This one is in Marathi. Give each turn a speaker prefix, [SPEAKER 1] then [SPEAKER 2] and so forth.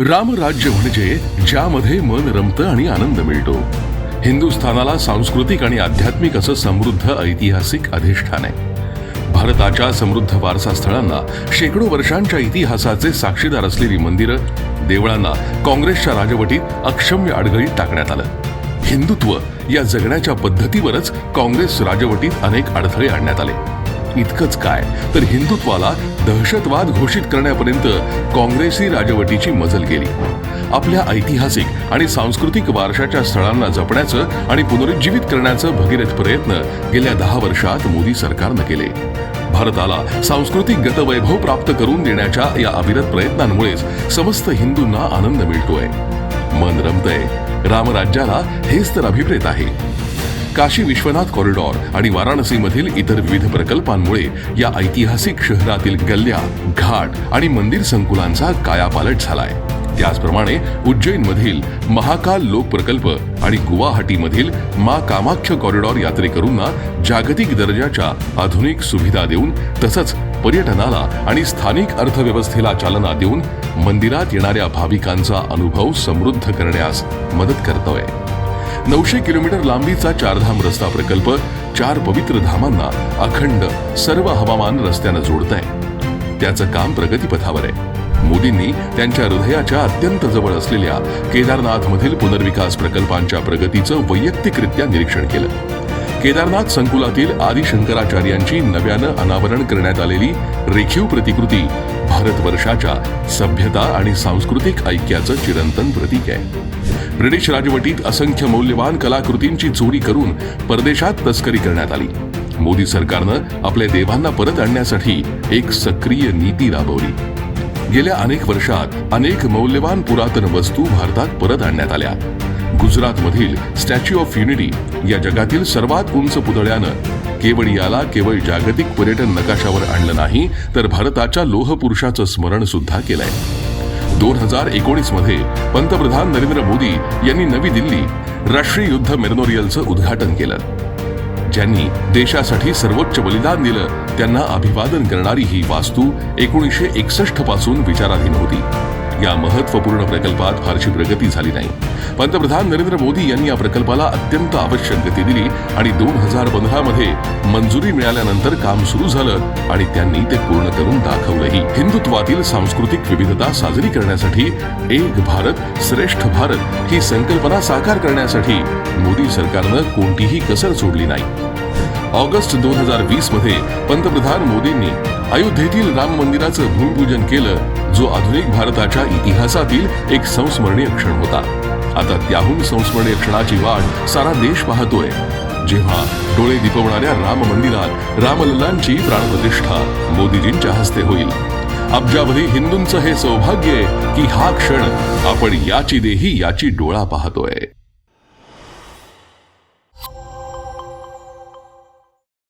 [SPEAKER 1] रामराज्य म्हणजे ज्यामध्ये मन रमतं आणि आनंद मिळतो. हिंदुस्थानाला सांस्कृतिक आणि आध्यात्मिक असं समृद्ध ऐतिहासिक अधिष्ठान आहे. भारताच्या समृद्ध वारसा स्थळांना शेकडो वर्षांच्या इतिहासाचे साक्षीदार असलेली मंदिरं देवळांना काँग्रेसच्या राजवटीत अक्षम्य अडगळीत टाकण्यात आलं. हिंदुत्व या जगण्याच्या पद्धतीवरच काँग्रेस राजवटीत अनेक अडथळे आणण्यात आले. इतकंच काय तर हिंदुत्वाला दहशतवाद घोषित करण्यापर्यंत काँग्रेसी राजवटीची मजल गेली आपल्या ऐतिहासिक आणि सांस्कृतिक वारशाच्या स्थळांना जपण्याचं आणि पुनरुज्जीवित करण्याचं भगीरथ प्रयत्न गेल्या दहा वर्षात मोदी सरकारनं केले. भारताला सांस्कृतिक गतवैभव प्राप्त करून देण्याच्या या अविरत प्रयत्नांमुळेच समस्त हिंदूंना आनंद मिळतोय. मन रमतय. रामराज्याला हेच तर अभिप्रेत आहे. काशी विश्वनाथ कॉरिडॉर आणि वाराणसीमधील इतर विविध प्रकल्पांमुळे या ऐतिहासिक शहरातील गल्ल्या घाट आणि मंदिर संकुलांचा कायापालट झालाय. त्याचप्रमाणे उज्जैनमधील महाकाल लोक प्रकल्प आणि गुवाहाटीमधील मा कामाख्य कॉरिडॉर यात्रेकरूंना जागतिक दर्जाच्या आधुनिक सुविधा देऊन तसंच पर्यटनाला आणि स्थानिक अर्थव्यवस्थेला चालना देऊन मंदिरात येणाऱ्या भाविकांचा अनुभव समृद्ध करण्यास मदत करतोय. नऊशे किलोमीटर लांबीचा चारधाम रस्ता प्रकल्प चार पवित्र धामांना अखंड सर्व हवामान रस्त्यानं जोडत आहे त्याचं काम प्रगतीपथावर आहे. मोदींनी त्यांच्या हृदयाच्या अत्यंत जवळ असलेल्या केदारनाथ मधील पुनर्विकास प्रकल्पांच्या प्रगतीचं वैयक्तिकरित्या निरीक्षण केलं. केदारनाथ संकुलातील आदिशंकराचार्यांची नव्यानं अनावरण करण्यात आलेली रेखीव प्रतिकृती भारतवर्षाच्या सभ्यता आणि सांस्कृतिक ऐक्याचं चिरंतन प्रतीक आहे. ब्रिटिश राजवटीत असंख्य मौल्यवान कलाकृतींची चोरी करून परदेशात तस्करी करण्यात आली. मोदी सरकारनं आपल्या देवांना परत आणण्यासाठी एक सक्रिय नीती राबवली. गेल्या अनेक वर्षात अनेक मौल्यवान पुरातन वस्तू भारतात परत आणण्यात आल्या. गुजरातमधील स्टॅच्यू ऑफ युनिटी या जगातील सर्वात उंच पुतळ्यानं केवळ याला केवळ जागतिक पर्यटन नकाशावर आणलं नाही तर भारताच्या लोहपुरुषाचं स्मरण सुद्धा केलंय. दोन हजार एकोणीसमध्ये पंतप्रधान नरेंद्र मोदी यांनी नवी दिल्ली राष्ट्रीय युद्ध मेमोरियलचं उद्घाटन केलं. ज्यांनी देशासाठी सर्वोच्च बलिदान दिलं त्यांना अभिवादन करणारी ही वास्तू एकोणीसशे एकसष्टपासून विचाराधीन होती. या महत्त्वपूर्ण प्रकल्पात फारशी प्रगती झाली नाही. पंतप्रधान नरेंद्र मोदी यांनी या प्रकल्पाला अत्यंत आवश्यक गती दिली आणि दोन हजार पंधरा मध्ये मंजुरी मिळाल्यानंतर काम सुरू झालं आणि त्यांनी ते पूर्ण करून दाखवलंही. हिंदुत्वातील सांस्कृतिक विविधता साजरी करण्यासाठी एक भारत श्रेष्ठ भारत ही संकल्पना साकार करण्यासाठी मोदी सरकारनं कोणतीही कसर सोडली नाही. ऑगस्ट दोन हजार वीसमध्ये पंतप्रधान मोदींनी अयोध्येतील राम मंदिराचं भूमिपूजन केलं जो आधुनिक भारताच्या इतिहासातील एक संस्मरणीय क्षण होता. आता त्याहून संस्मरणीय क्षणाची वाट सारा देश पाहतोय. जेव्हा डोळे दिपवणाऱ्या राम मंदिरात रामलल्लांची प्राणप्रतिष्ठा मोदीजींच्या हस्ते होईल. अब्जावधी हिंदूंचं हे सौभाग्य की हा क्षण आपण याची देही याची डोळा पाहतोय.